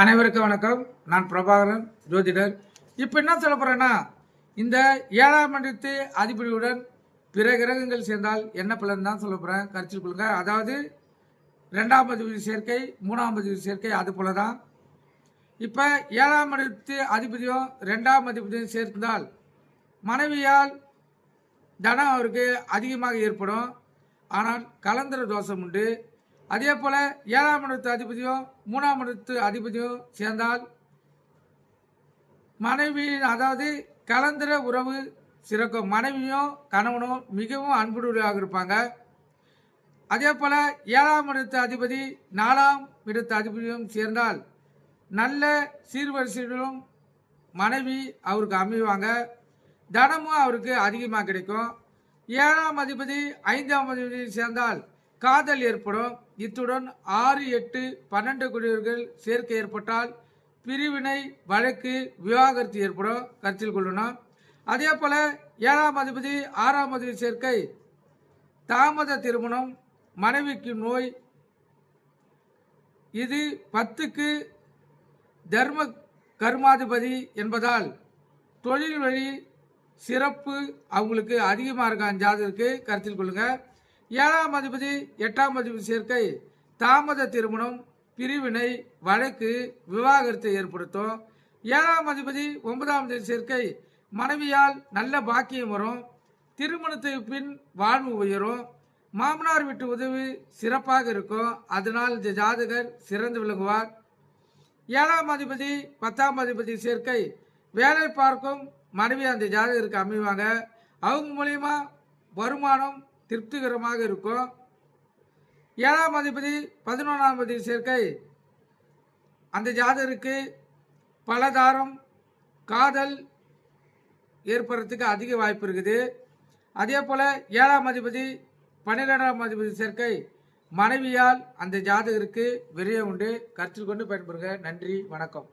அனைவருக்கும் வணக்கம். நான் பிரபாகரன் ஜோதிடர். இப்போ என்ன சொல்ல போகிறேன்னா இந்த ஏழாம் இடத்து அதிபதியுடன் பிற கிரகங்கள் சேர்ந்தால் என்ன பலன் தான் சொல்ல போகிறேன் கருத்தில் கொள்ளுங்க. அதாவது ரெண்டாம் அதிபதி சேர்க்கை மூணாம் பதிவு சேர்க்கை அது போல தான் இப்போ ஏழாம் இடத்து அதிபதியும் ரெண்டாம் அதிபதியும் சேர்ந்தால் மனைவியால் தனம் அவருக்கு அதிகமாக ஏற்படும். ஆனால் கலந்தர தோஷம் உண்டு. அதே போல் ஏழாம் இடத்து அதிபதியும் மூணாம் இடத்து அதிபதியும் சேர்ந்தால் மனைவியின் அதாவது கலந்திர உறவு சிறக்கும். மனைவியும் கணவனும் மிகவும் அன்புடையாக இருப்பாங்க. அதே போல் ஏழாம் இடத்து அதிபதி நாலாம் இடத்து அதிபதியும் சேர்ந்தால் நல்ல சீர்வரிசைகளும் மனைவி அவருக்கு அமைவாங்க. தனமும் அவருக்கு அதிகமாக கிடைக்கும். ஏழாம் அதிபதி ஐந்தாம் அதிபதி சேர்ந்தால் காதல் ஏற்படும். இத்துடன் ஆறு எட்டு பன்னெண்டு குடியவர்கள் சேர்க்கை ஏற்பட்டால் பிரிவினை வழக்கு விவாகரத்து ஏற்படும். கருத்தில் கொள்ளணும் அதே போல் ஏழாம் அதிபதி ஆறாம் அதிபதி சேர்க்கை தாமத திருமணம் மனைவிக்கு நோய் இது பத்துக்கு தர்ம கர்மாதிபதி என்பதால் தொழில் வழி சிறப்பு அவங்களுக்கு அதிகமாக இருக்கான் ஜாதகருக்கு கருத்தில் கொள்ளுங்கள் ஏழாம் அதிபதி எட்டாம் அதிபதி சேர்க்கை தாமத திருமணம் பிரிவினை வழக்கு விவாகரத்தை ஏற்படுத்தும். ஏழாம் அதிபதி ஒன்பதாம் தேதி சேர்க்கை மனைவியால் நல்ல பாக்கியம் வரும். திருமணத்துக்கு பின் வாழ்வு உயரும். மாமனார் வீட்டு உதவி சிறப்பாக இருக்கும். அதனால் இந்த ஜாதகர் சிறந்து விளங்குவார். ஏழாம் அதிபதி பத்தாம் அதிபதி சேர்க்கை வேலை பார்க்கும் மனைவி அந்த ஜாதகருக்கு அமைவாங்க. அவங்க மூலியமாக வருமானம் திருப்திகரமாக இருக்கும். ஏழாம் அதிபதி பதினொன்றாம் அதிபதி சேர்க்கை. அந்த ஜாதகருக்கு பலதாரம் காதல் ஏற்படுறதுக்கு அதிக வாய்ப்பு இருக்குது. அதே போல் ஏழாம் அதிபதி பன்னிரெண்டாம் அதிபதி சேர்க்கை மனைவியால் அந்த ஜாதகருக்கு விரைய உண்டு. கருத்தில் கொண்டு பயன்படுங்க நன்றி வணக்கம்.